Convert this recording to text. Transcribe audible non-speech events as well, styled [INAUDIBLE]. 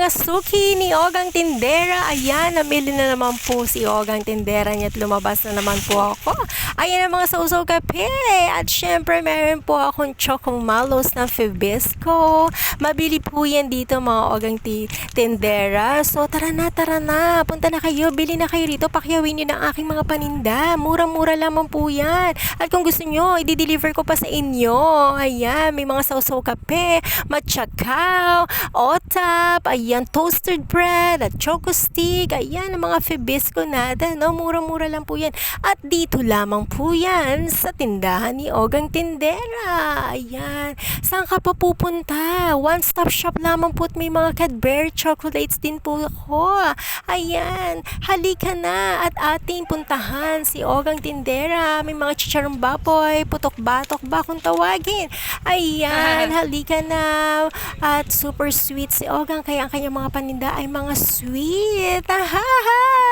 mga suki ni Ogang Tindera. Ayan, namili na naman po si Ogang Tindera niya at lumabas na naman po ako. Ayan ang mga sausaw kape. At syempre, meron po akong chocomalos na Fibisco. Mabili po yan dito mga Ogang ti Tindera. So tara na, tara na. Punta na kayo, bili na kayo rito. Pakyawin nyo ng aking mga paninda. Mura-mura lamang po yan. At kung gusto nyo, i-deliver ko pa sa inyo. Ayan, may mga sausaw kape, matcha cow, otap, ayan, toasted bread, at choco stick, ayan, ang mga Fibisco natin, no? Mura-mura lang po yan. At dito lamang po yan sa tindahan ni Ogang Tindera. Ayan, saan ka pa pupunta? One-stop shop lamang po at may mga Cadbury chocolates din po ako. Ayan, halika na at ating puntahan si Ogang Tindera. May mga chicharong baboy, putok-batok ba kung tawagin. Ayan, [LAUGHS] halika na. At super sweet si Ogang kaya ang kanyang mga paninda ay mga sweet. Ahaha!